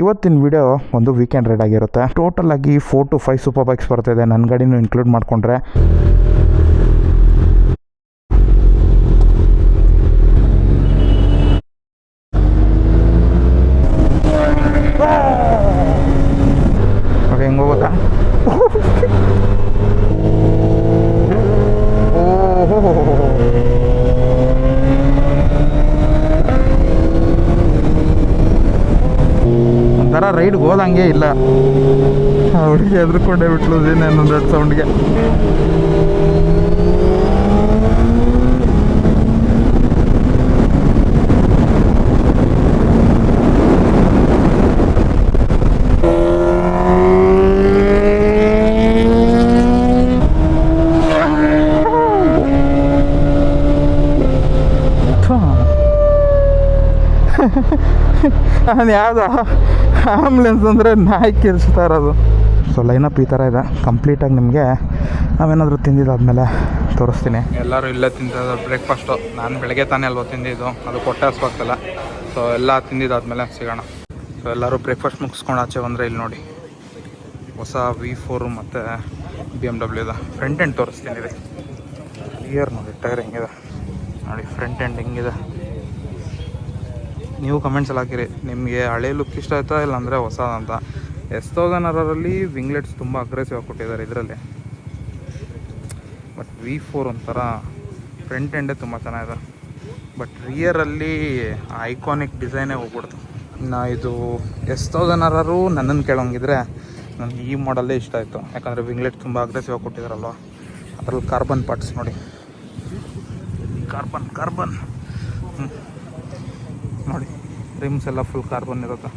ಇವತ್ತಿನ ವಿಡಿಯೋ ಒಂದು weekend ride ಆಗಿರುತ್ತೆ. ಟೋಟಲ್ ಆಗಿ four to five super bikes ಬರ್ತಿದೆ. ನನ್ನ ಗಾಡಿನೂ ಇನ್ಕ್ಲೂಡ್ ಮಾಡಿಕೊಂಡ್ರೆ ಓಕೆ ಹೆಂಗೆ ಹೋಗುತ್ತಾ ಓಹೋ ಒಂಥರ ರೈಡ್ಗೆ ಹೋದಂಗೆ ಇಲ್ಲ ಆ ಹುಡುಗಿ ಎದ್ರುಕೊಂಡೇ ಬಿಟ್ಲು ಇನ್ನೊಂದು ಎರಡು ಸೌಂಡ್ಗೆ ಅದು ಯಾವುದು ಆಂಬ್ಲೆನ್ಸ್ ಅಂದರೆ ನಾಯಿ ಕಿರ್ಸ್ತಾ ಇರೋದು. ಸೊ ಲೈನಪ್ ಈ ಥರ ಇದೆ. ಕಂಪ್ಲೀಟಾಗಿ ನಿಮಗೆ ನಾವೇನಾದರೂ ತಿಂದಿದ್ದಾದ್ಮೇಲೆ ತೋರಿಸ್ತೀನಿ. ಎಲ್ಲರೂ ಇಲ್ಲೇ ತಿಂದಿದ್ದು ಬ್ರೇಕ್ಫಾಸ್ಟು ನಾನು ಬೆಳಗ್ಗೆ ತಾನೇ ಅಲ್ವ ತಿಂದಿದ್ದು. ಅದು ಕೊಟ್ಟೆ ಹಸ್ವಾಗ್ತಲ್ಲ ಸೊ ಎಲ್ಲ ತಿಂದಿದ್ದಾದ್ಮೇಲೆ ಸಿಗೋಣ. ಸೊ ಎಲ್ಲರೂ ಬ್ರೇಕ್ಫಾಸ್ಟ್ ಮುಗಿಸ್ಕೊಂಡು ಆಚೆ ಬಂದರೆ ಇಲ್ಲಿ ನೋಡಿ. ಹೊಸ ವಿ ಫೋರು ಮತ್ತು ಬಿ ಎಂ ಡಬ್ಲ್ಯೂ ಇದೆ ಫ್ರಂಟ್ ಎಂಡ್ ತೋರಿಸ್ತೀನಿ ಇದೆ ಕ್ಲಿಯರ್ ನೋಡಿ ಟೈರ್ ಹೆಂಗಿದೆ. ನೋಡಿ ಫ್ರಂಟ್ ಎಂಡ್ ಹೆಂಗಿದೆ. ನೀವು ಕಮೆಂಟ್ಸಲ್ಲಿ ಹಾಕಿರಿ. ನಿಮಗೆ ಹಳೆ ಲುಕ್ ಇಷ್ಟ ಆಯ್ತಾ ಇಲ್ಲ ಅಂದರೆ ಹೊಸದಂತ ಎಸ್ ತೌಸಂಡ್ ಅರರಲ್ಲಿ ವಿಂಗ್ಲೆಟ್ಸ್ ತುಂಬ ಅಗ್ರೆಸಿವ್ ಆಗಿ ಕೊಟ್ಟಿದ್ದಾರೆ ಇದರಲ್ಲಿ. ಬಟ್ ವಿ ಫೋರ್ ಒಂಥರ ಫ್ರಂಟ್ ಎಂಡೇ ತುಂಬ ಚೆನ್ನಾಗಿದೆ ಬಟ್ ರಿಯರಲ್ಲಿ ಐಕಾನಿಕ್ ಡಿಸೈನೇ ಹೋಗ್ಬಿಡ್ತು. ನಾ ಇದು ಎಸ್ ತೌಸಂಡ್ ಅರರು ನನ್ನನ್ನು ಕೇಳೋಂಗಿದ್ರೆ ನನಗೆ ಈ ಮಾಡಲ್ಲೇ ಇಷ್ಟ ಆಯಿತು. ಯಾಕಂದರೆ ವಿಂಗ್ಲೆಟ್ ತುಂಬ ಅಗ್ರೆಸಿವ್ ಆಗಿ ಕೊಟ್ಟಿದ್ದಾರಲ್ವ ಅದರಲ್ಲಿ ಕಾರ್ಬನ್ ಪಾರ್ಟ್ಸ್ ನೋಡಿ. ಕಾರ್ಬನ್ ಕಾರ್ಬನ್ ನೋಡಿ ರಿಮ್ಸ್ ಎಲ್ಲ ಫುಲ್ ಕಾರ್ಬನ್ ಇರುತ್ತೆ.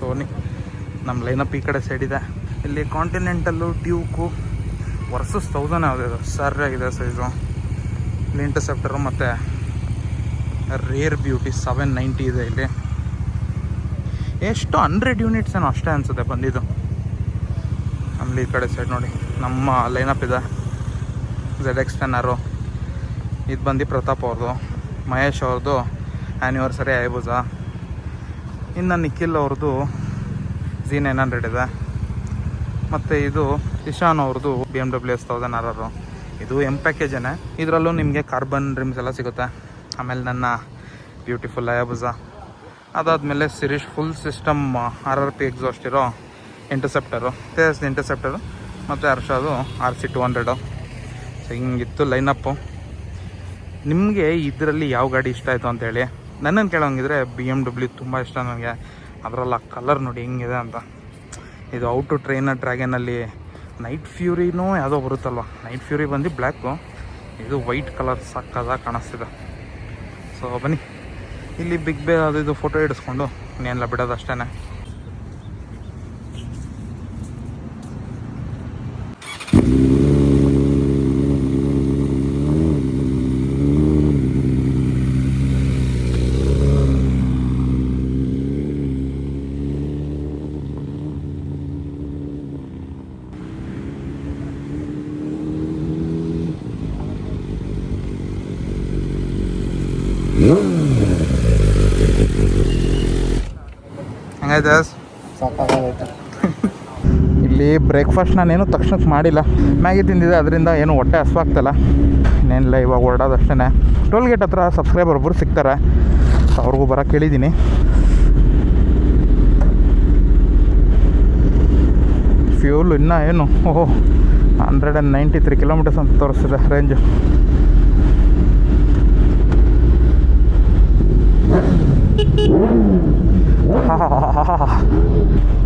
ಸೋನಿ ನಮ್ಮ ಲೈನಪ್ ಈ ಕಡೆ ಸೈಡ್ ಇದೆ. ಇಲ್ಲಿ ಕಾಂಟಿನೆಂಟಲ್ಲು ಟ್ಯೂಕು ವರ್ಸಸ್ ತೌಸಂಡ್ ಯಾವುದಿದೆ ಸರಿಯಾಗಿದೆ ಸೈಜು ಇಲ್ಲಿ ಇಂಟರ್ಸೆಪ್ಟರು ಮತ್ತು ರೇರ್ ಬ್ಯೂಟಿ ಸೆವೆನ್ ನೈಂಟಿ ಇದೆ ಇಲ್ಲಿ. ಎಷ್ಟು ಹಂಡ್ರೆಡ್ ಯೂನಿಟ್ಸ್ ಏನೋ ಅಷ್ಟೇ ಅನಿಸುತ್ತೆ ಬಂದಿದ್ದು. ನಮ್ಮಲ್ಲಿ ಈ ಕಡೆ ಸೈಡ್ ನೋಡಿ. ನಮ್ಮ ಲೈನಪ್ ಇದೆ. ಝೆಡ್ ಎಕ್ಸ್ ಟೆನ್ನರು ಇದು ಬಂದು ಪ್ರತಾಪ್ ಅವ್ರದ್ದು. ಮಹೇಶ್ ಅವ್ರದ್ದು ಆ್ಯನಿವರ್ಸರಿ ಐಬುಜ. ಇನ್ನು ನಿಖಿಲ್ ಅವ್ರದ್ದು ಜಿ ನೈನ್ ಹಂಡ್ರೆಡ್ ಇದೆ. ಮತ್ತು ಇದು ಇಶಾನ್ ಅವ್ರದ್ದು B M W S thousand R R ಇದು ಎಂ ಪ್ಯಾಕೇಜೇನೇ ಇದರಲ್ಲೂ ನಿಮಗೆ ಕಾರ್ಬನ್ ರಿಮ್ಸ್ ಎಲ್ಲ ಸಿಗುತ್ತೆ. ಆಮೇಲೆ ನನ್ನ ಬ್ಯೂಟಿಫುಲ್ ಐಬುಜ. ಅದಾದಮೇಲೆ Sirish full system R R P exhaust ಇರೋ ಇಂಟರ್ಸೆಪ್ಟರು ತೇಜಸ್ ಇಂಟರ್ಸೆಪ್ಟರು ಮತ್ತು ಹರ್ಷದು R C two hundred so ಹಿಂಗಿತ್ತು lineup ನಿಮಗೆ ಇದರಲ್ಲಿ ಯಾವ ಗಾಡಿ ಇಷ್ಟ ಆಯಿತು ಅಂತೇಳಿ ನನ್ನನ್ನು ಕೇಳೋಂಗಿದ್ರೆ ಬಿ ಎಂ ಡಬ್ಲ್ಯೂ ತುಂಬ ಇಷ್ಟ ನನಗೆ. ಅದರಲ್ಲಿ ಕಲರ್ ನೋಡಿ ಹೆಂಗಿದೆ ಅಂತ. ಇದು ಔಟು ಟ್ರೈನ ಡ್ರ್ಯಾಗನಲ್ಲಿ ನೈಟ್ ಫ್ಯೂರಿನೂ ಯಾವುದೋ ಬರುತ್ತಲ್ವ? ನೈಟ್ ಫ್ಯೂರಿ ಬಂದು ಬ್ಲ್ಯಾಕು ಇದು ವೈಟ್ ಕಲರ್ ಸಕ್ಕದಾಗಿ ಕಾಣಿಸ್ತಿದೆ. ಸೊ ಬನ್ನಿ. ಇಲ್ಲಿ ಬಿಗ್ ಬೇ ಅದು ಇದು ಫೋಟೋ ಹಿಡಿಸ್ಕೊಂಡು. ಇನ್ನೇನೆಲ್ಲ ಬಿಡೋದು ಅಷ್ಟೇ ಹೆಂಗೈತೆ ಸಾಕಾಗೈತೆ. ಇಲ್ಲಿ ಬ್ರೇಕ್ಫಾಸ್ಟ್ ನಾನೇನು ತಕ್ಷಣಕ್ಕೆ ಮಾಡಿಲ್ಲ. ಮ್ಯಾಗಿ ತಿಂದಿದೆ, ಅದರಿಂದ ಏನು ಹೊಟ್ಟೆ ಹಸ್ವಾಗ್ತಲ್ಲ ಇನ್ನೇನಿಲ್ಲ, ಇವಾಗ ಓಡಾದಷ್ಟೇ ಟೋಲ್ ಗೇಟ್ ಹತ್ರ ಸಬ್ಸ್ಕ್ರೈಬರ್ ಒಬ್ಬರು ಸಿಗ್ತಾರೆ. ಅವ್ರಿಗೂ ಬರೋಕ್ಕೆ ಹೇಳಿದ್ದೀನಿ ಫ್ಯೂಲ್ ಇನ್ನೂ ಏನು? ಓಹೋ hundred and ninety three kilometres ಅಂತ ತೋರಿಸಿದೆ ರೇಂಜು. ಹಾ ಹಾ ಹಾ ಹಾ ಹಾ ಗ್ರೂಪು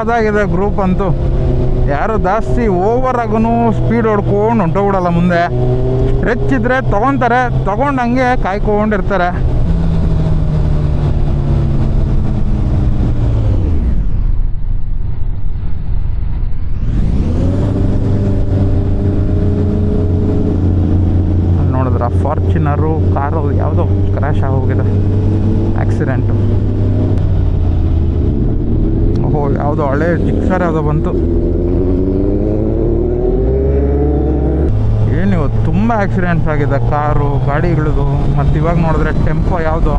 ಸಕ್ಕತ್ತಾಗಿದೆ ಗ್ರೂಪ್ ಅಂತೂ. ಯಾರು ಜಾಸ್ತಿ ಓವರ್ ಆಗೂ ಸ್ಪೀಡ್ ಹೊಡ್ಕೊಂಡು ಹೊಂಟೋಗ್ಬಿಡಲ್ಲ ಮುಂದೆ. ಸ್ಟ್ರೆಚ್ ಇದ್ರೆ ತೊಗೊತಾರೆ ತೊಗೊಂಡು ಹಂಗೆ ಕಾಯ್ಕೊಂಡಿರ್ತಾರೆ ಫಾರ್ಚುನರು ಕಾರು ಯಾವುದೋ ಕ್ರ್ಯಾಶ್ ಆಗೋಗಿದೆ ಆಕ್ಸಿಡೆಂಟು ಯಾವುದೋ ಹಳೆ ಜಿಕ್ಸರ್ ಯಾವುದೋ ಬಂತು. ಏನು ಇವತ್ತು ತುಂಬ ಆಕ್ಸಿಡೆಂಟ್ಸ್ ಆಗಿದೆ. ಕಾರು, ಗಾಡಿಗಳದು, ಮತ್ತು ಇವಾಗ ನೋಡಿದ್ರೆ ಟೆಂಪೋ ಯಾವುದೋ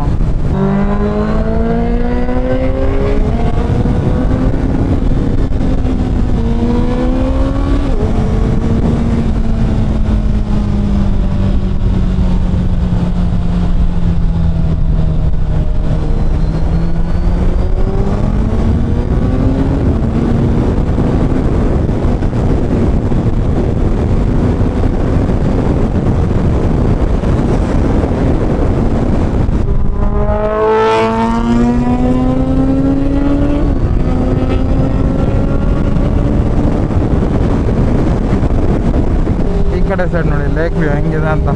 ಈ ಕಡೆ ಸೈಡ್ ನೋಡಿ ಲೇಕ್ ವ್ಯೂ ಹೆಂಗಿದೆ ಅಂತ.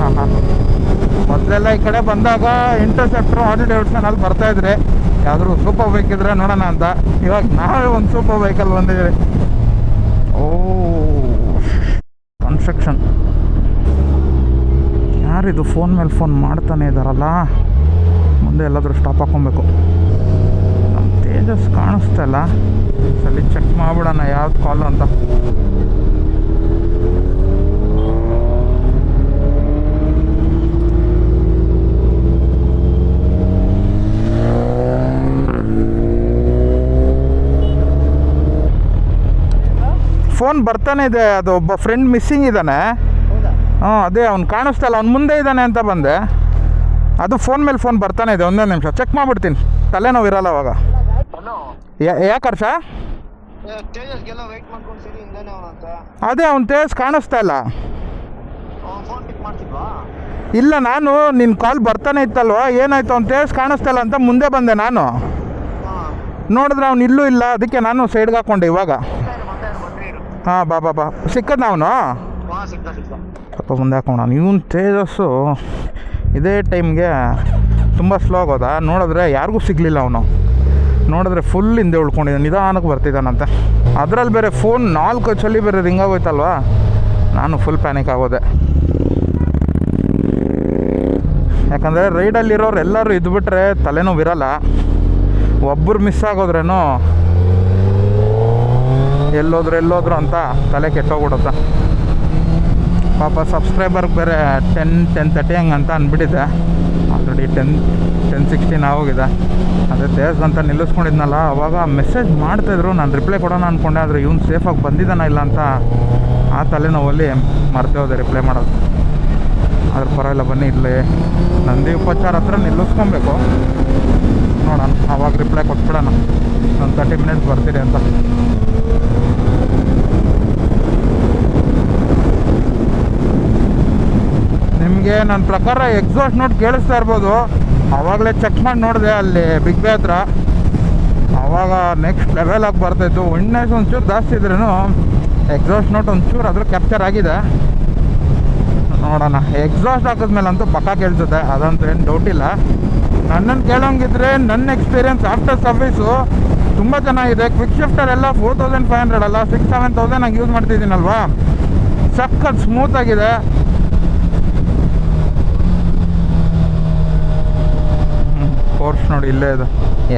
ಹಾಂ ಹಾಂ ಮೊದಲೆಲ್ಲ ಈ ಕಡೆ ಬಂದಾಗ ಇಂಟರ್ಸೆಪ್ಟರ್ ಆಡಿ ಡೇವಿಡ್ಸನ್ ಅಲ್ಲಿ ಬರ್ತಾ ಇದ್ರೆ, ಯಾವ್ದಾದ್ರು ಸೂಪರ್ ಬೈಕ್ ಇದ್ರೆ ನೋಡೋಣ ಅಂತ. ಇವಾಗ ನಾವೇ ಒಂದು ಸೂಪರ್ ಬೈಕಲ್ಲಿ ಬಂದಿದ್ದೀವಿ. ಓ. ಕನ್ಸ್ಟ್ರಕ್ಷನ್ ಯಾರಿದು ಫೋನ್ ಮೇಲೆ ಫೋನ್ ಮಾಡ್ತಾನೆ ಇದ್ದಾರಲ್ಲ ಮುಂದೆ ಎಲ್ಲಾದರೂ ಸ್ಟಾಪ್ ಹಾಕೊಬೇಕು ನಮ್ಮ ತೇಜಸ್ ಕಾಣಿಸ್ತಲ್ಲ ಸಲ ಚೆಕ್ ಮಾಡ್ಬಿಡೋಣ, ಯಾವ್ದು ಕಾಲು ಅಂತ. ಫೋನ್ ಬರ್ತಾನೆ ಇದೆ ಅದು ಒಬ್ಬ ಫ್ರೆಂಡ್ ಮಿಸ್ಸಿಂಗ್ ಇದ್ದಾನೆ. ಹಾಂ ಅದೇ ಅವ್ನು ಕಾಣಿಸ್ತಾ ಇಲ್ಲ ಅವ್ನು ಮುಂದೆ ಇದ್ದಾನೆ ಅಂತ ಬಂದೆ. ಅದು ಫೋನ್ ಮೇಲೆ ಫೋನ್ ಬರ್ತಾನೆ ಇದೆ ಒಂದೊಂದು ನಿಮಿಷ ಚೆಕ್ ಮಾಡ್ಬಿಡ್ತೀನಿ. ತಲೆನೋವು ಇರಲ್ಲ ಅವಾಗ. ಯಾಕೆ ಹರ್ಷ? ಅದೇ ಅವ್ನು ತೇಜಸ್ ಕಾಣಿಸ್ತಾ ಇಲ್ಲ. ಇಲ್ಲ ನಾನು ನಿನ್ನ ಕಾಲ್ ಬರ್ತಾನೆ ಇತ್ತಲ್ವ ಏನಾಯ್ತು ಅವ್ನು ತೇಜಸ್ ಕಾಣಿಸ್ತಾ ಇಲ್ಲ ಅಂತ ಮುಂದೆ ಬಂದೆ ನಾನು. ನೋಡಿದ್ರೆ ಅವ್ನು ಇಲ್ಲೂ ಇಲ್ಲ ಅದಕ್ಕೆ ನಾನು ಸೈಡ್ಗೆ ಹಾಕ್ಕೊಂಡೆ ಇವಾಗ ಬಂದೆ ಬಂದೆ ಬಂದ್ರೆ ಇರು ಹಾಂ ಬಾ ಬಾ ಬಾ. ಸಿಕ್ಕದ ಅವನು ಸ್ವಲ್ಪ ಮುಂದೆ ಹಾಕೋಣ. ಇವನು ತೇಜಸ್ಸು. ಇದೇ ಟೈಮ್ಗೆ ತುಂಬ ಸ್ಲೋ ಆಗೋದ? ನೋಡಿದ್ರೆ ಯಾರಿಗೂ ಸಿಗಲಿಲ್ಲ ಅವನು. ನೋಡಿದ್ರೆ ಫುಲ್ ಹಿಂದೆ ಉಳ್ಕೊಂಡಿದ್ದ ನಿಧಾನಕ್ಕೆ ಬರ್ತಿದ್ದಾನಂತೆ. ಅದರಲ್ಲಿ ಬೇರೆ ಫೋನ್ ನಾಲ್ಕು ಚಲಿ ಬೇರೆ ರಿಂಗ್ ಆಗೋಯ್ತಲ್ವಾ? ನಾನು ಫುಲ್ ಪ್ಯಾನಿಕ್ ಆಗೋದೆ. ಯಾಕಂದರೆ ರೈಡಲ್ಲಿರೋರು ಎಲ್ಲರೂ ಇದ್ಬಿಟ್ರೆ ತಲೆನೋವು ಇರಲ್ಲ ಒಬ್ಬರು ಮಿಸ್ ಆಗೋದ್ರೇನು ಎಲ್ಲೋದ್ರು ಎಲ್ಲೋದ್ರು ಅಂತ ತಲೆ ಕೆಟ್ಟೋಗ್ಬಿಡುತ್ತೆ. ಪಾಪ ಸಬ್ಸ್ಕ್ರೈಬರ್ಗೆ ಬೇರೆ ಟೆನ್ ಟೆನ್ ತರ್ಟಿ ಹಂಗೆ ಅಂತ ಅಂದ್ಬಿಟ್ಟಿದೆ ಆಲ್ರೆಡಿ ಟೆನ್ ಟೆನ್ ಸಿಕ್ಸ್ಟೀನ್ ಆಗೋಗಿದೆ. ಅದೇ ತೇಜ್ ಅಂತ ನಿಲ್ಲಿಸ್ಕೊಂಡಿದ್ನಲ್ಲ, ಅವಾಗ ಮೆಸೇಜ್ ಮಾಡ್ತಾಯಿದ್ರು ನಾನು ರಿಪ್ಲೈ ಕೊಡೋಣ ಅಂದ್ಕೊಂಡೆ ಆದರೆ ಇವ್ನು ಸೇಫಾಗಿ ಬಂದಿದ್ದಾನ ಇಲ್ಲ ಅಂತ ಆ ತಲೆನೋವಲ್ಲಿ ಮರ್ತೇ ಹೋದೆ ರಿಪ್ಲೈ ಮಾಡೋದು. ಅದ್ರ ಪರವಾಗಿಲ್ಲ, ಬನ್ನಿ ಇಲ್ಲಿ. ನಂದಿ ಉಪಚಾರ ಹತ್ರ ನಿಲ್ಲಿಸ್ಕೊಬೇಕು. ನೋಡೋಣ, ಅವಾಗ ರಿಪ್ಲೈ ಕೊಟ್ಬಿಡೋಣ. ಒಂದು ತರ್ಟಿ ಮಿನಿಟ್ಸ್ ಬರ್ತೀರಿ ಅಂತ. ನಿಮಗೆ ನನ್ನ ಪ್ರಕಾರ ಎಕ್ಸಾಸ್ಟ್ ನೋಟ್ ಕೇಳಿಸ್ತಾ ಇರ್ಬೋದು. ಆವಾಗಲೇ ಚೆಕ್ ಮಾಡಿ ನೋಡಿದೆ ಅಲ್ಲಿ ಬಿಗ್ ಬೇ ಹತ್ರ. ಆವಾಗ ನೆಕ್ಸ್ಟ್ ಲೆವೆಲ್ ಆಗಿ ಬರ್ತಾಯಿತ್ತು ವಿಂಡ್ನೆಸ್ ಒಂಚೂರು ಜಾಸ್ತಿ ಇದ್ರೂ ಎಕ್ಸಾಸ್ಟ್ ನೋಟ್ ಒಂಚೂರು ಅದ್ರ ಕ್ಯಾಪ್ಚರ್ ಆಗಿದೆ. ನೋಡೋಣ. ಎಕ್ಸಾಸ್ಟ್ ಹಾಕಿದ್ಮೇಲೆ ಅಂತೂ ಪಕ್ಕ ಕೇಳ್ತದೆ ಅದಂತೂ ಏನು ಡೌಟ್ ಇಲ್ಲ. ನನ್ನನ್ನು ಕೇಳೋಂಗಿದ್ರೆ ನನ್ನ ಎಕ್ಸ್ಪೀರಿಯನ್ಸ್ ಆಫ್ಟರ್ ಸರ್ವಿಸು ತುಂಬ ಚೆನ್ನಾಗಿದೆ. ಕ್ವಿಕ್ ಶಿಫ್ಟರ್ ಎಲ್ಲ ಫೋರ್ ತೌಸಂಡ್ ಫೈವ್ ಹಂಡ್ರೆಡ್ ಅಲ್ಲ ಸಿಕ್ಸ್ ಸೆವೆನ್ ತೌಸಂಡ್ ಹಂಗೆ ಯೂಸ್ ಮಾಡ್ತಿದ್ದೀನಲ್ವಾ? ಸಖತ್ ಸ್ಮೂತ್ ಆಗಿದೆ. ಫೋರ್ಸ್ ನೋಡಿ ಇಲ್ಲೇ ಇದೆ.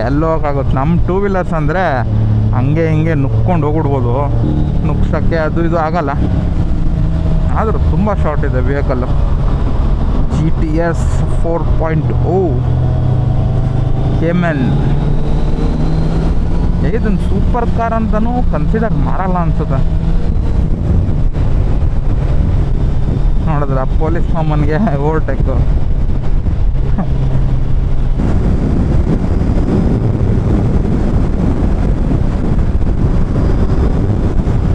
ಎಲ್ಲೋ ಹೋಗೋಕ್ಕಾಗುತ್ತೆ ನಮ್ಮ ಟೂ ವೀಲರ್ಸ್ ಅಂದರೆ ಹಂಗೆ ಹಿಂಗೆ ನುಕ್ಕೊಂಡು ಹೋಗ್ಬಿಡ್ಬೋದು. ನುಗ್ಸೋಕ್ಕೆ ಅದು ಇದು ಆಗಲ್ಲ. ಆದರೂ ತುಂಬ ಶಾರ್ಟ್ ಇದೆ vehicle G T S four point O ಕೆಮೆನ್ ಇದನ್ನು ಸೂಪರ್ ಕಾರ್ ಅಂತಲೂ ಕನ್ಸಿಡರ್ ಮಾಡಲ್ಲ ಅನ್ಸುತ್ತೆ. ನೋಡಿದ್ರೆ? ಪೊಲೀಸ್ ಮಾಮನ್ಗೆ ಓವರ್ಟೇಕು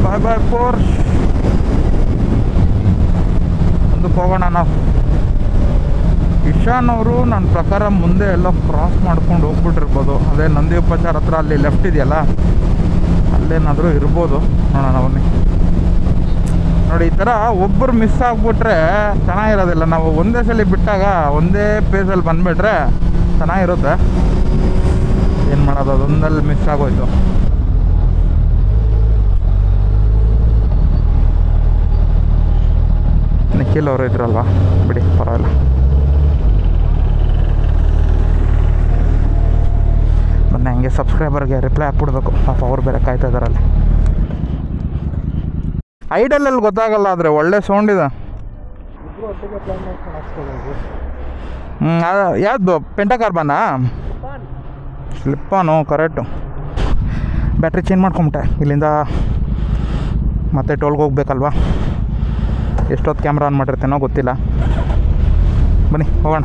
ಬಾಯ್ ಬಾಯ್ ಫೋರ್ಸ್ ಮುಂದಕ್ಕೆ ಹೋಗೋಣ ನಾವು. ಇಶಾನ್ ಅವರು ನನ್ನ ಪ್ರಕಾರ ಮುಂದೆ ಎಲ್ಲ ಕ್ರಾಸ್ ಮಾಡ್ಕೊಂಡು ಹೋಗ್ಬಿಟ್ಟಿರ್ಬೋದು. ಅದೇ ನಂದಿ ಉಪಚಾರ ಹತ್ರ ಅಲ್ಲಿ ಲೆಫ್ಟ್ ಇದೆಯಲ್ಲ, ಅಲ್ಲೇನಾದರೂ ಇರ್ಬೋದು. ನೋಡೋಣ ಬನ್ನಿ. ನೋಡಿ, ಈ ಥರ ಒಬ್ಬರು ಮಿಸ್ ಆಗಿಬಿಟ್ರೆ ಚೆನ್ನಾಗಿರೋದಿಲ್ಲ. ನಾವು ಒಂದೇ ಸಲ ಬಿಟ್ಟಾಗ ಒಂದೇ ಪೇಸಲ್ಲಿ ಬಂದುಬಿಟ್ರೆ ಚೆನ್ನಾಗಿರುತ್ತೆ. ಏನು ಮಾಡೋದು ಅದೊಂದಲ್ಲಿ ಮಿಸ್ ಆಗೋಯ್ತು. ನಿಖಿಲ್ ಅವರು ಇದ್ರಲ್ವಾ? ಬಿಡಿ, ಪರವಾಗಿಲ್ಲ. ಮೊನ್ನೆ ಹಂಗೆ ಸಬ್ಸ್ಕ್ರೈಬರ್ಗೆ ರಿಪ್ಲೈ ಹಾಕ್ಬಿಡ್ಬೇಕು. ಪಾಪ ಅವ್ರು ಬೇರೆ ಕಾಯ್ತಾ ಇದಾರಲ್ಲಿ. ಐಡಲಲ್ಲಿ ಗೊತ್ತಾಗಲ್ಲ, ಆದರೆ ಒಳ್ಳೆ ಸೌಂಡ್ ಇದೆ. ಹ್ಞೂ ಯಾವುದು? ಪೆಂಟ ಕಾರ್ಬಾನಾ ಸ್ಲಿಪ್ಪಾನು ಕರೆಕ್ಟು ಬ್ಯಾಟ್ರಿ ಚೇಂಜ್ ಮಾಡ್ಕೊಂಬಿಟ್ಟೆ, ಇಲ್ಲಿಂದ ಮತ್ತೆ ಟೋಲ್ಗೆ ಹೋಗ್ಬೇಕಲ್ವಾ? ಎಷ್ಟೊತ್ತು ಕ್ಯಾಮ್ರಾ ಆನ್ ಮಾಡಿರ್ತೇನೋ ಗೊತ್ತಿಲ್ಲ. ಬನ್ನಿ ಹೋಗೋಣ.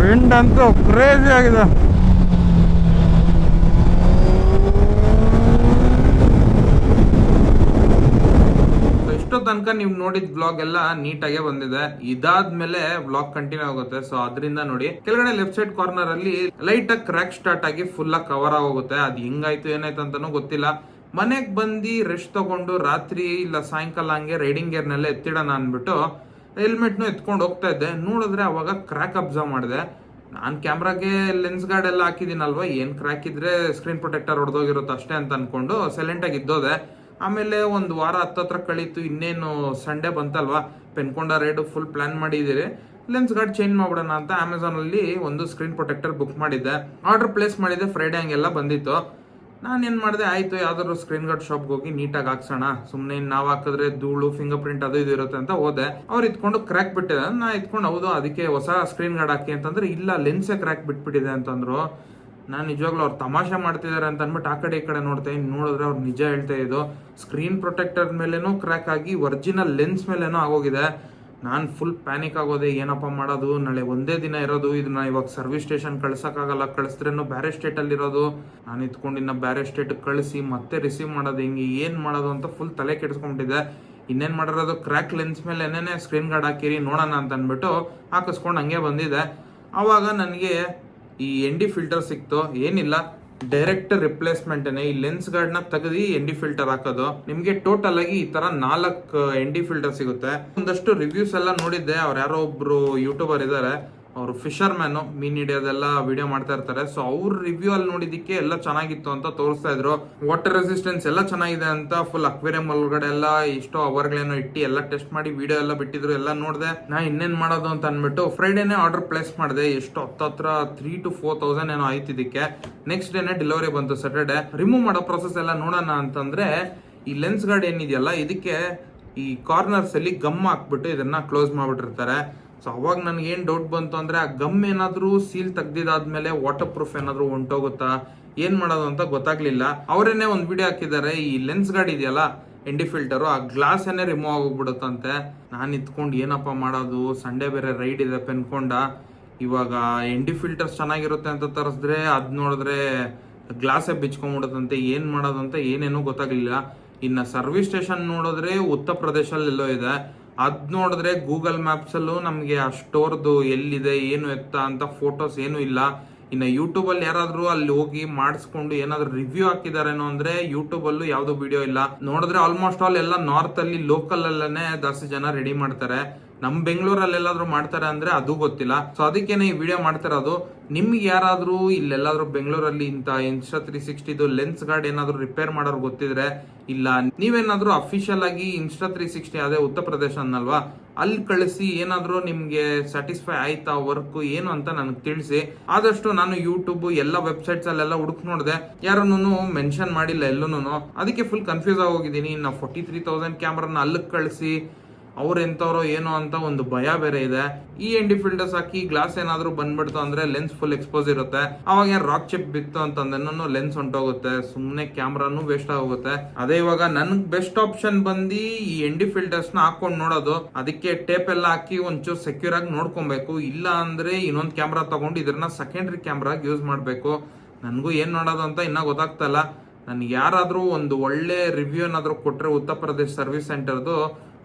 ವಿಂಡ್ ಅಂತೂ ಕ್ರೇಜಿ ಆಗಿದೆ ಸೊ ಇಷ್ಟೋ ತನಕ ನೀವು ನೋಡಿದ ಬ್ಲಾಗ್ ಎಲ್ಲ ನೀಟಾಗೆ ಬಂದಿದೆ. ಇದಾದ್ಮೇಲೆ ಬ್ಲಾಗ್ ಕಂಟಿನ್ಯೂ ಆಗುತ್ತೆ. ಸೊ ಅದರಿಂದ ನೋಡಿ, ಕೆಳಗಡೆ ಲೆಫ್ಟ್ ಸೈಡ್ ಕಾರ್ನರ್ ಅಲ್ಲಿ ಲೈಟ್ ಆಗಿ ಕ್ರ್ಯಾಕ್ ಸ್ಟಾರ್ಟ್ ಆಗಿ ಫುಲ್ ಆಗಿ ಕವರ್ ಆಗೋಗುತ್ತೆ. ಅದು ಹೆಂಗಾಯ್ತು, ಏನಾಯ್ತು ಅಂತಾನು ಗೊತ್ತಿಲ್ಲ. ಮನೆಗೆ ಬಂದು ರೆಸ್ಟ್ ತಗೊಂಡು ರಾತ್ರಿ ಇಲ್ಲ ಸಾಯಂಕಾಲ ಹಂಗೆ ರೈಡಿಂಗ್ ಗೇರ್ ನಲ್ಲೇ ಎತ್ತಿಡೋಣ ಅಂದ್ಬಿಟ್ಟು ಹೆಲ್ಮೆಟ್ನು ಎತ್ಕೊಂಡು ಹೋಗ್ತಾ ಇದ್ದೆ. ನೋಡಿದ್ರೆ ಅವಾಗ ಕ್ರ್ಯಾಕ್ ಅಬ್ಸರ್ವ್ ಮಾಡಿದೆ. ನಾನು ಕ್ಯಾಮ್ರಾಗೆ ಲೆನ್ಸ್ ಗಾರ್ಡ್ ಎಲ್ಲ ಹಾಕಿದ್ದೀನಲ್ವ? ಏನು ಕ್ರ್ಯಾಕ್ ಇದ್ರೆ ಸ್ಕ್ರೀನ್ ಪ್ರೊಟೆಕ್ಟರ್ ಹೊಡೆದೋಗಿರುತ್ತೆ ಅಷ್ಟೇ ಅಂತ ಅನ್ಕೊಂಡು ಸೈಲೆಂಟ್ ಆಗಿ ಇದ್ದೋದೆ. ಆಮೇಲೆ ಒಂದು ವಾರ ಹತ್ತತ್ರ ಕಳೀತು, ಇನ್ನೇನು ಸಂಡೇ ಬಂತಲ್ವಾ? ಪೆನ್ಕೊಂಡ ರೇಡು ಫುಲ್ ಪ್ಲಾನ್ ಮಾಡಿದ್ದೀರಿ. ಲೆನ್ಸ್ ಗಾರ್ಡ್ ಚೇಂಜ್ ಮಾಡ್ಬಿಡೋಣ ಅಂತ ಅಮೆಝಾನಲ್ಲಿ ಒಂದು ಸ್ಕ್ರೀನ್ ಪ್ರೊಟೆಕ್ಟರ್ ಬುಕ್ ಮಾಡಿದ್ದೆ. ಆರ್ಡರ್ ಪ್ಲೇಸ್ ಮಾಡಿದ್ದೆ ಫ್ರೈಡೆ ಹಂಗೆಲ್ಲ ಬಂದಿತ್ತು. ನಾನು ಏನು ಮಾಡಿದೆ, ಆಯಿತು, ಯಾವ್ದಾದ್ರು ಸ್ಕ್ರೀನ್ ಗಾರ್ಡ್ ಶಾಪ್ಗೆ ಹೋಗಿ ನೀಟಾಗಿ ಹಾಕ್ಸೋಣ. ಸುಮ್ಮನೆ ನಾವು ಹಾಕಿದ್ರೆ ಧೂಳು ಫಿಂಗರ್ ಪ್ರಿಂಟ್ ಅದು ಇದು ಇರುತ್ತೆ ಅಂತ ಹೋದೆ. ಅವ್ರು ಇತ್ಕೊಂಡು ಕ್ರ್ಯಾಕ್ ಬಿಟ್ಟಿದೆ ನಾ ಇತ್ಕೊಂಡು ಹೌದು, ಅದಕ್ಕೆ ಹೊಸ ಸ್ಕ್ರೀನ್ ಗಾರ್ಡ್ ಹಾಕಿ ಅಂತಂದ್ರೆ ಇಲ್ಲ ಲೆನ್ಸೇ ಕ್ರ್ಯಾಕ್ ಬಿಟ್ಬಿಟ್ಟಿದೆ ಅಂತಂದ್ರು. ನಾನು ನಿಜವಾಗ್ಲೂ ಅವ್ರು ತಮಾಷೆ ಮಾಡ್ತಿದ್ದಾರೆ ಅಂತ ಅಂದ್ಬಿಟ್ಟು ಆ ಕಡೆ ಈ ಕಡೆ ನೋಡ್ತಾ ಇನ್ನು ನೋಡಿದ್ರೆ ಅವ್ರು ನಿಜ ಹೇಳ್ತಾ ಇದ್ದು ಸ್ಕ್ರೀನ್ ಪ್ರೊಟೆಕ್ಟರ್ ಮೇಲೇನೂ ಕ್ರ್ಯಾಕ್ ಆಗಿ ಒರಿಜಿನಲ್ ಲೆನ್ಸ್ ಮೇಲೇನೋ ಆಗೋಗಿದೆ. ನಾನು ಫುಲ್ ಪ್ಯಾನಿಕ್ ಆಗೋದೆ, ಏನಪ್ಪ ಮಾಡೋದು, ನಾಳೆ ಒಂದೇ ದಿನ ಇರೋದು, ಇದನ್ನ ಇವಾಗ ಸರ್ವಿಸ್ ಸ್ಟೇಷನ್ ಕಳ್ಸೋಕ್ಕಾಗಲ್ಲ, ಕಳಿಸ್ದ್ರೇನು ಬೇರೆ ಸ್ಟೇಟಲ್ಲಿ ಇರೋದು. ನಾನು ಇತ್ಕೊಂಡು ಇನ್ನು ಬೇರೆ ಸ್ಟೇಟಿಗೆ ಕಳಿಸಿ ಮತ್ತೆ ರಿಸೀವ್ ಮಾಡೋದು, ಹೆಂಗೆ ಏನು ಮಾಡೋದು ಅಂತ ಫುಲ್ ತಲೆ ಕೆಡಿಸ್ಕೊಂಡಿದ್ದೆ ಇನ್ನೇನು ಮಾಡಿರೋದು ಕ್ರ್ಯಾಕ್ ಲೆನ್ಸ್ ಮೇಲೆ ಏನೇನೆ ಸ್ಕ್ರೀನ್ ಗಾರ್ಡ್ ಹಾಕಿರಿ, ನೋಡೋಣ ಅಂತ ಅಂದ್ಬಿಟ್ಟು ಹಾಕಿಸ್ಕೊಂಡು ಹಂಗೆ ಬಂದಿದೆ. ಆವಾಗ ನನಗೆ ಈ ಎನ್ ಡಿ ಫಿಲ್ಟರ್ ಸಿಕ್ತು? ಏನಿಲ್ಲ. ಡೈರೆಕ್ಟ್ ರಿಪ್ಲೇಸ್ಮೆಂಟ್ ಈ ಲೆನ್ಸ್ ಗಾರ್ಡ್ನ ತೆಗೆದು ಎನ್ ಡಿ ಫಿಲ್ಟರ್ ಹಾಕೋದು. ನಿಮಗೆ ಟೋಟಲ್ ಆಗಿ ಈ ತರ ನಾಲ್ಕು ಎನ್ ಡಿ ಫಿಲ್ಟರ್ ಸಿಗುತ್ತೆ. ಒಂದಷ್ಟು ರಿವ್ಯೂಸ್ ಎಲ್ಲ ನೋಡಿದ್ದೆ. ಅವ್ರು ಯಾರೋ ಒಬ್ರು ಯೂಟ್ಯೂಬರ್ ಇದ್ದಾರೆ ಅವರು ಫಿಶರ್ ಮ್ಯಾನು ಮೀನ್ ಹಿಡಿಯೋದೆಲ್ಲ ವಿಡಿಯೋ ಮಾಡ್ತಾ ಇರ್ತಾರೆ. ಸೊ ಅವ್ರ ರಿವ್ಯೂ ಅಲ್ಲಿ ನೋಡಿದಕ್ಕೆ ಎಲ್ಲ ಚೆನ್ನಾಗಿತ್ತು ಅಂತ ತೋರಿಸ್ತಾ ಇದ್ರು. ವಾಟರ್ ರೆಸಿಸ್ಟೆನ್ಸ್ ಎಲ್ಲ ಚೆನ್ನಾಗಿದೆ ಅಂತ ಫುಲ್ ಅಕ್ವೇರಿಯಂ ಒಳಗಡೆ ಎಲ್ಲ ಇಷ್ಟೋ ಅವರ್ಗಳೇನೋ ಇಟ್ಟು ಎಲ್ಲ ಟೆಸ್ಟ್ ಮಾಡಿ ವಿಡಿಯೋ ಎಲ್ಲ ಬಿಟ್ಟಿದ್ರು, ಎಲ್ಲ ನೋಡಿದೆ. ನಾ ಇನ್ನೇನ್ ಮಾಡೋದು ಅಂತ ಅಂದ್ಬಿಟ್ಟು ಫ್ರೈಡೇನೆ ಆರ್ಡರ್ ಪ್ಲೇಸ್ ಮಾಡಿದೆ. ಎಷ್ಟು ಹತ್ತತ್ರ ತ್ರೀ ಟು ಫೋರ್ ತೌಸಂಡ್ ಏನೋ ಆಯ್ತು ಇದಕ್ಕೆ. ನೆಕ್ಸ್ಟ್ ಡೇನೆ ಡೆಲಿವರಿ ಬಂತು ಸ್ಯಾಟರ್ಡೆ ರಿಮೂವ್ ಮಾಡೋ ಪ್ರೊಸೆಸ್ ಎಲ್ಲ ನೋಡೋಣ ಅಂತಂದ್ರೆ ಈ ಲೆನ್ಸ್ ಗಾರ್ಡ್ ಏನಿದೆಯಲ್ಲ, ಇದಕ್ಕೆ ಈ ಕಾರ್ನರ್ಸ್ ಅಲ್ಲಿ ಗಮ್ ಹಾಕ್ಬಿಟ್ಟು ಇದನ್ನ ಕ್ಲೋಸ್ ಮಾಡ್ಬಿಟ್ಟಿರ್ತಾರೆ. ಸೊ ಅವಾಗ ನನ್ಗೆ ಏನ್ ಡೌಟ್ ಬಂತು ಅಂದ್ರೆ, ಆ ಗಮ್ ಏನಾದರೂ ಸೀಲ್ ತೆಗ್ದಿದಾದ್ಮೇಲೆ ವಾಟರ್ ಪ್ರೂಫ್ ಏನಾದರೂ ಹೊಂಟೋಗುತ್ತಾ ಏನು ಮಾಡೋದು ಅಂತ ಗೊತ್ತಾಗ್ಲಿಲ್ಲ. ಅವರೇನೆ ಒಂದು ವಿಡಿಯೋ ಹಾಕಿದ್ದಾರೆ, ಈ ಲೆನ್ಸ್ ಗಾರ್ಡ್ ಇದೆಯಲ್ಲ ಎಂಡಿ ಫಿಲ್ಟರ್ ಆ ಗ್ಲಾಸ್ ಏನೇ ರಿಮೂವ್ ಆಗೋಗ್ಬಿಡುತ್ತಂತೆ. ನಾನು ಇತ್ಕೊಂಡು ಏನಪ್ಪ ಮಾಡೋದು? ಸಂಡೇ ಬೇರೆ ರೈಡ್ ಇದೆ ಪೆನ್ಕೊಂಡ. ಇವಾಗ ಎಂಡಿ ಫಿಲ್ಟರ್ಸ್ ಚೆನ್ನಾಗಿರುತ್ತೆ ಅಂತ ತರಿಸಿದ್ರೆ, ಅದ್ ನೋಡಿದ್ರೆ ಗ್ಲಾಸೇ ಬಿಚ್ಕೊಂಡ್ಬಿಡುತ್ತಂತೆ. ಏನು ಮಾಡೋದು ಅಂತ ಏನೇನೂ ಗೊತ್ತಾಗ್ಲಿಲ್ಲ. ಇನ್ನ ಸರ್ವಿಸ್ ಸ್ಟೇಷನ್ ನೋಡಿದ್ರೆ ಉತ್ತರ ಪ್ರದೇಶಲ್ಲೆಲ್ಲೋ ಇದೆ. ಅದ್ ನೋಡಿದ್ರೆ ಗೂಗಲ್ ಮ್ಯಾಪ್ಸ್ ನಮಗೆ ಆ ಎಲ್ಲಿದೆ, ಏನು ಎತ್ತ ಅಂತ ಫೋಟೋಸ್ ಏನು ಇಲ್ಲ. ಇನ್ನ ಯೂಟ್ಯೂಬಲ್ಲಿ ಯಾರಾದ್ರೂ ಅಲ್ಲಿ ಹೋಗಿ ಮಾಡಿಸ್ಕೊಂಡು ಏನಾದರೂ ರಿವ್ಯೂ ಹಾಕಿದಾರೇನೋ ಅಂದ್ರೆ ಯೂಟ್ಯೂಬ್ ಅಲ್ಲೂ ಯಾವ್ದು ವಿಡಿಯೋ ಇಲ್ಲ. ನೋಡಿದ್ರೆ ಆಲ್ಮೋಸ್ಟ್ ಆಲ್ ಎಲ್ಲ ನಾರ್ತ್ ಅಲ್ಲಿ ಲೋಕಲ್ ಅಲ್ಲೇ ಜಾಸ್ತಿ ಜನ ರೆಡಿ ಮಾಡ್ತಾರೆ. ನಮ್ ಬೆಂಗಳೂರಲ್ಲಿ ಎಲ್ಲಾದ್ರೂ ಮಾಡ್ತಾರೆ ಅಂದ್ರೆ ಅದು ಗೊತ್ತಿಲ್ಲ. ಸೊ ಅದಕ್ಕೇನೆ ಈ ವಿಡಿಯೋ ಮಾಡ್ತಿರೋದು. ನಿಮ್ಗೆ ಯಾರಾದ್ರೂ ಇಲ್ಲೆಲ್ಲಾದ್ರೂ ಬೆಂಗಳೂರಲ್ಲಿ ಇಂತ ಇನ್ಸ್ಟಾ ತ್ರೀ ಸಿಕ್ಸ್ಟಿದು ಲೆನ್ಸ್ ಗಾರ್ಡ್ ಏನಾದ್ರು ರಿಪೇರ್ ಮಾಡೋರು ಗೊತ್ತಿದ್ರೆ ಇಲ್ಲ. ನೀವೇನಾದ್ರೂ ಅಫಿಷಿಯಲ್ ಆಗಿ ಇನ್ಸ್ಟಾ ತ್ರೀ ಸಿಕ್ಸ್ಟಿ ಅದೇ ಉತ್ತರ ಪ್ರದೇಶ ಅನ್ನಲ್ವಾ ಅಲ್ಲಿ ಕಳಿಸಿ, ಏನಾದ್ರೂ ನಿಮ್ಗೆ ಸ್ಯಾಟಿಸ್ಫೈ ಆಯ್ತಾ ವರ್ಕ್ ಏನು ಅಂತ ನನಗೆ ತಿಳಿಸಿ. ಆದಷ್ಟು ನಾನು ಯೂಟ್ಯೂಬ್ ಎಲ್ಲ ವೆಬ್ಸೈಟ್ಸ್ ಅಲ್ಲೆಲ್ಲ ಹುಡುಕ್ ನೋಡಿದೆ. ಯಾರನ್ನು ಮೆನ್ಷನ್ ಮಾಡಿಲ್ಲ ಎಲ್ಲೂನು ಅದಕ್ಕೆ ಫುಲ್ ಕನ್ಫ್ಯೂಸ್ ಆಗೋಗಿದ್ದೀನಿ ಇನ್ನು ಫೋರ್ಟಿ ತ್ರೀ ತೌಸಂಡ್ ಕ್ಯಾಮ್ರಾನ ಅಲ್ಲಿಗೆ ಕಳಿಸಿ. ಅವ್ರು ಎಂತವ್ರೋ ಏನೋ ಅಂತ ಒಂದು ಭಯ ಬೇರೆ ಇದೆ. ಈ ಎಂಡಿ ಫಿಲ್ಟರ್ಸ್ ಹಾಕಿ ಗ್ಲಾಸ್ ಏನಾದರೂ ಬಂದ್ಬಿಡ್ತು ಅಂದ್ರೆ ಲೆನ್ಸ್ ಫುಲ್ ಎಕ್ಸ್ಪೋಸ್ ಇರುತ್ತೆ. ಅವಾಗ ಏನು ರಾಕ್ ಚಿಪ್ ಬಿತ್ತು ಅಂತಂದ್ರೆ ಲೆನ್ಸ್ ಹೊಂಟೋಗುತ್ತೆ. ಸುಮ್ಮನೆ ಕ್ಯಾಮ್ರಾನು ವೇಸ್ಟ್ ಆಗೋಗುತ್ತೆ. ಅದೇ ಇವಾಗ ನನ್ಗೆ ಬೆಸ್ಟ್ ಆಪ್ಷನ್ ಬಂದು ಈ ಎಂಡಿ ಫಿಲ್ಟರ್ಸ್ನ ಹಾಕೊಂಡು ನೋಡೋದು. ಅದಕ್ಕೆ ಟೇಪ್ ಎಲ್ಲ ಹಾಕಿ ಒಂಚೂರು ಸೆಕ್ಯೂರ್ ಆಗಿ ನೋಡ್ಕೊಬೇಕು. ಇಲ್ಲ ಅಂದ್ರೆ ಇನ್ನೊಂದು ಕ್ಯಾಮ್ರಾ ತಗೊಂಡು ಇದನ್ನ ಸೆಕೆಂಡ್ರಿ ಕ್ಯಾಮ್ರಾಗೆ ಯೂಸ್ ಮಾಡಬೇಕು. ನನಗೂ ಏನು ನೋಡೋದು ಅಂತ ಇನ್ನೂ ಗೊತ್ತಾಗ್ತಾ ಇಲ್ಲ. ನನಗೆ ಯಾರಾದರೂ ಒಂದು ಒಳ್ಳೆ ರಿವ್ಯೂ ಏನಾದರೂ ಕೊಟ್ಟರೆ ಉತ್ತರ ಪ್ರದೇಶ್ ಸರ್ವಿಸ್ ಸೆಂಟರ್ದು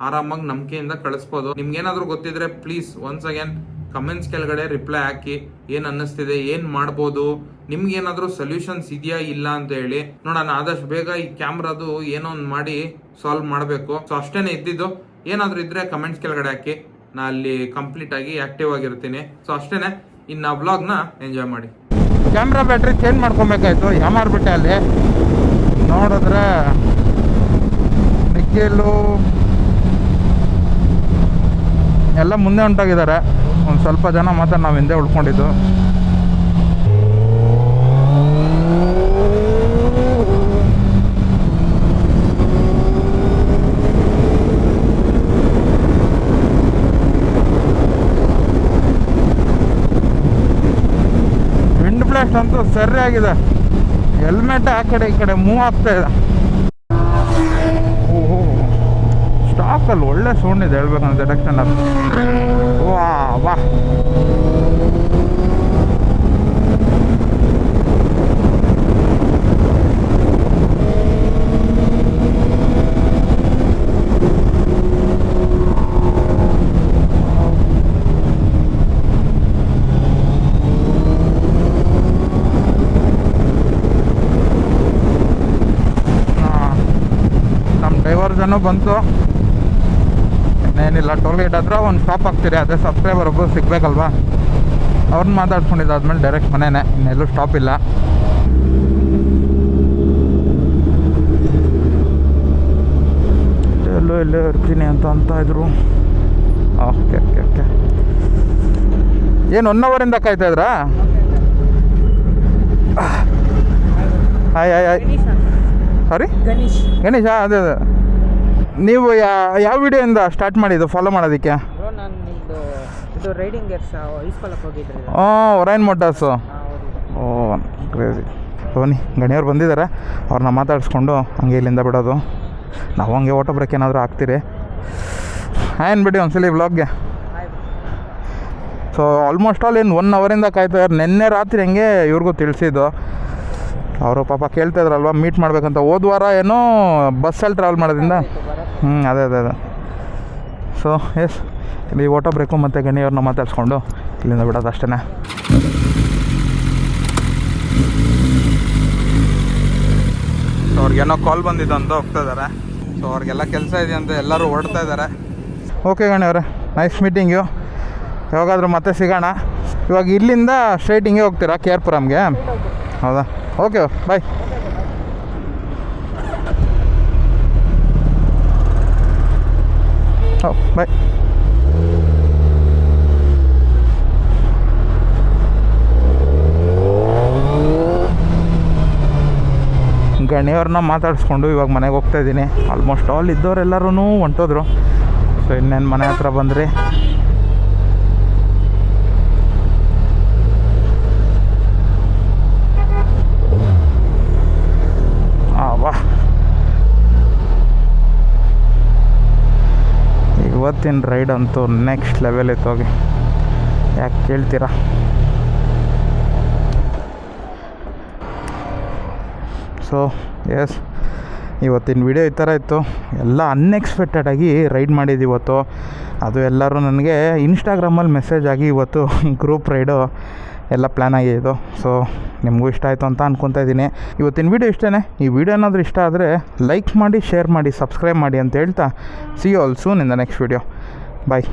ಆರಾಮಾಗಿ ನಂಬಿಕೆಯಿಂದ ಕಳಿಸ್ಬೋದು. ನಿಮ್ಗೇನಾದ್ರೂ ಗೊತ್ತಿದ್ರೆ ಪ್ಲೀಸ್ ಒನ್ಸ್ ಅಗೇನ್ ಕಮೆಂಟ್ಸ್ ಕೆಳಗಡೆ ರಿಪ್ಲೈ ಹಾಕಿ, ಏನ್ ಅನ್ನಿಸ್ತಿದೆ, ಏನ್ ಮಾಡ್ಬೋದು ನಿಮ್ಗೆ ಏನಾದರೂ ಸೊಲ್ಯೂಷನ್ಸ್ ಇದೆಯಾ ಇಲ್ಲ ಅಂತ ಹೇಳಿ. ನೋಡೋಣ, ಆದಷ್ಟು ಬೇಗ ಈ ಕ್ಯಾಮ್ರಾದು ಏನೋ ಒಂದು ಮಾಡಿ ಸಾಲ್ವ್ ಮಾಡಬೇಕು. ಸೊ ಅಷ್ಟೇನೆ ಇದ್ದಿದ್ದು. ಏನಾದರೂ ಇದ್ರೆ ಕಮೆಂಟ್ಸ್ ಕೆಳಗಡೆ ಹಾಕಿ. ನಾ ಅಲ್ಲಿ ಕಂಪ್ಲೀಟ್ ಆಗಿ ಆಕ್ಟಿವ್ ಆಗಿರ್ತೀನಿ. ಸೊ ಅಷ್ಟೇನೆ. ಇನ್ನು ವ್ಲಾಗ್ನ ಎಂಜಾಯ್ ಮಾಡಿ. ಕ್ಯಾಮ್ರಾ ಬ್ಯಾಟ್ರಿ ಚೇಂಜ್ ಮಾಡ್ಕೊಬೇಕಾಯ್ತು. ಯಾಮಾರ್ಬಿಟ್ಟೆ ಅಲ್ಲಿ? ನೋಡಿದ್ರೆ, ನಿಖಿಲು ಎಲ್ಲ ಮುಂದೆ ಉಂಟಾಗಿದ್ದಾರೆ. ಒಂದು ಸ್ವಲ್ಪ ಜನ ಮಾತ್ರ ನಾವು ಹಿಂದೆ ಉಳ್ಕೊಂಡಿದ್ದು. ವಿಂಡ್ ಬ್ಲಾಸ್ಟ್ ಅಂತೂ ಸರಿಯಾಗಿದೆ. ಹೆಲ್ಮೆಟ್ ಆ ಕಡೆ, ಈ ಕಡೆ ಮೂವ್ ಆಗ್ತಾ ಇದೆ ಓಹೋ ಸ್ಟಾಕಲ್ಲಿ ಒಳ್ಳೆ ಸೌಂಡ್ ಇದೆ ಹೇಳ್ಬೇಕಂತ ಡಿಟೆಕ್ಷನ್ ಅದು. ವಾ ವಾ. ನಮ್ಮ ಡೈವರ್ಜನ್ನು ಬಂತು. ಏನಿಲ್ಲ ಟೋಲ್ ಗೇಟ್ ಹತ್ರ ಒಂದು ಸ್ಟಾಪ್ ಹಾಕ್ತೀರಿ ಅದೇ ಸಬ್ಸ್ಕ್ರೈಬರ್ ಒಬ್ಬರು ಸಿಗಬೇಕಲ್ವಾ ಅವ್ರನ್ನ ಮಾತಾಡ್ಸ್ಕೊಂಡಿದ್ದಾದ್ಮೇಲೆ ಡೈರೆಕ್ಟ್ ಮನೆಯೇ ಇನ್ನೆಲ್ಲೂ ಸ್ಟಾಪ್ ಇಲ್ಲ. ಎಲ್ಲೋ ಎಲ್ಲೋ ಇರ್ತೀನಿ ಅಂತ ಅಂತ ಇದ್ರು. Okay okay okay. ಏನು ಒನ್ ಅವರಿಂದ ಕಾಯ್ತಾ ಇದ್ರಾ? Hi hi hi. Sorry Ganesh. Ganesh ಅದೇ ಅದೇ. ನೀವು ಯಾ ಯಾವ ವಿಡಿಯೋಯಿಂದ ಸ್ಟಾರ್ಟ್ ಮಾಡಿದ್ದು ಫಾಲೋ ಮಾಡೋದಕ್ಕೆ? ಬ್ರೋ ನಾನು ನಿಮ್ಮದು ಇದು ರೈಡಿಂಗ್ ಗೇರ್ಸ್ ಇಸ್ಕೊಳಕ್ಕೆ ಹೋಗಿದ್ರಿ ಹ್ಞೂ ಒರೈನ್ ಓ ಕ್ರೇಜಿ ಬನ್ನಿ ಗಣಿಯವ್ರು ಬಂದಿದ್ದಾರೆ. ಅವ್ರನ್ನ ಮಾತಾಡಿಸ್ಕೊಂಡು ಹಂಗೆ ಇಲ್ಲಿಂದ ಬಿಡೋದು. ನಾವು ಹಂಗೆ ಓಟೋ ಬ್ರೇಕ್ ಏನಾದರೂ ಹಾಕ್ತೀರಿ? ಏನು ಬಿಡಿ ಒಂದ್ಸಲಿ ವ್ಲಾಗ್ಗೆ ಸೊ ಆಲ್ಮೋಸ್ಟ್ ಆಲ್ ಏನು ಒನ್ ಅವರಿಂದ ಕಾಯ್ತಾ ಇದ್ದಾರೆ ನಿನ್ನೆ ರಾತ್ರಿ ಹೆಂಗೆ ಇವ್ರಿಗೂ ತಿಳಿಸಿದ್ದು. ಅವರು ಪಾಪ ಕೇಳ್ತಾ ಇದ್ರಲ್ವ ಮೀಟ್ ಮಾಡ್ಬೇಕಂತ. ಹೋದ್ವಾರ ಏನೋ ಬಸ್ಸಲ್ಲಿ ಟ್ರಾವೆಲ್ ಮಾಡೋದ್ರಿಂದ. ಹ್ಞೂ ಅದೇ ಅದೇ ಅದೇ. ಸೊ ಎಸ್ ಇಲ್ಲಿ ಓಟೋ ಬ್ರೇಕು ಮತ್ತು ಗಣಿಯವ್ರನ್ನ ಮಾತಾಡಿಸ್ಕೊಂಡು ಇಲ್ಲಿಂದ ಬಿಡೋದು ಅಷ್ಟೇ ಸೊ ಅವ್ರಿಗೇನೋ ಕಾಲ್ ಬಂದಿದ್ದು ಅಂತ ಹೋಗ್ತಾ ಇದ್ದಾರೆ. ಸೊ ಅವ್ರಿಗೆಲ್ಲ ಕೆಲಸ ಇದೆ ಅಂತ ಎಲ್ಲರೂ ಹೊರಡ್ತಾ ಇದ್ದಾರೆ. ಓಕೆ ಗಣಿಯವ್ರೆ ನೈಸ್ ಮೀಟಿಂಗು ಯಾವಾಗಾದರೂ ಮತ್ತೆ ಸಿಗೋಣ. ಇವಾಗ ಇಲ್ಲಿಂದ ಸ್ಟ್ರೈಟಿಂಗೇ ಹಿಂಗೆ ಹೋಗ್ತೀರಾ ಕೆ ಆರ್ ಪುರಮ್ಗೆ ಹೌದಾ? ಓಕೆ ಬಾಯ್ ಹೋ ಬಾಯ್ ಗಣಿಯವ್ರನ್ನ ಮಾತಾಡಿಸ್ಕೊಂಡು ಇವಾಗ ಮನೆಗೆ ಹೋಗ್ತಾ ಇದ್ದೀನಿ. ಆಲ್ಮೋಸ್ಟ್ ಆಲ್ ಇದ್ದವರೆಲ್ಲರೂ ಹೊಂಟೋದ್ರು. ಸೊ ಇನ್ನೇನು ಮನೆ ಹತ್ರ ಬಂದ್ರಿ ಆ, ವಾ ಇವತ್ತಿನ ರೈಡ್ ಅಂತೂ ನೆಕ್ಸ್ಟ್ ಲೆವೆಲ್ ಇತ್ತು ಹೋಗಿ. ಯಾಕೆ ಕೇಳ್ತೀರಾ? ಸೊ ಎಸ್ ಇವತ್ತಿನ ವಿಡಿಯೋ ಈ ಥರ ಇತ್ತು. ಎಲ್ಲ ಅನ್ಎಕ್ಸ್ಪೆಕ್ಟೆಡಾಗಿ ರೈಡ್ ಮಾಡಿದ್ದು ಇವತ್ತು. ಅದು ಎಲ್ಲರೂ ನನಗೆ ಇನ್ಸ್ಟಾಗ್ರಾಮಲ್ಲಿ ಮೆಸೇಜ್ ಆಗಿ ಇವತ್ತು ಗ್ರೂಪ್ ರೈಡು ಎಲ್ಲ ಪ್ಲ್ಯಾನ್ ಆಗಿದ್ದು. ಸೊ ನಿಮಗೂ ಇಷ್ಟ ಆಯಿತು ಅಂತ ಅನ್ಕೊತಾ ಇದ್ದೀನಿ. ಇವತ್ತಿನ ವಿಡಿಯೋ ಇಷ್ಟೇ ಈ ವಿಡಿಯೋ ಏನಾದರೂ ಇಷ್ಟ ಆದರೆ ಲೈಕ್ ಮಾಡಿ ಶೇರ್ ಮಾಡಿ ಸಬ್ಸ್ಕ್ರೈಬ್ ಮಾಡಿ ಅಂತ ಹೇಳ್ತಾ. See all soon in the next video bye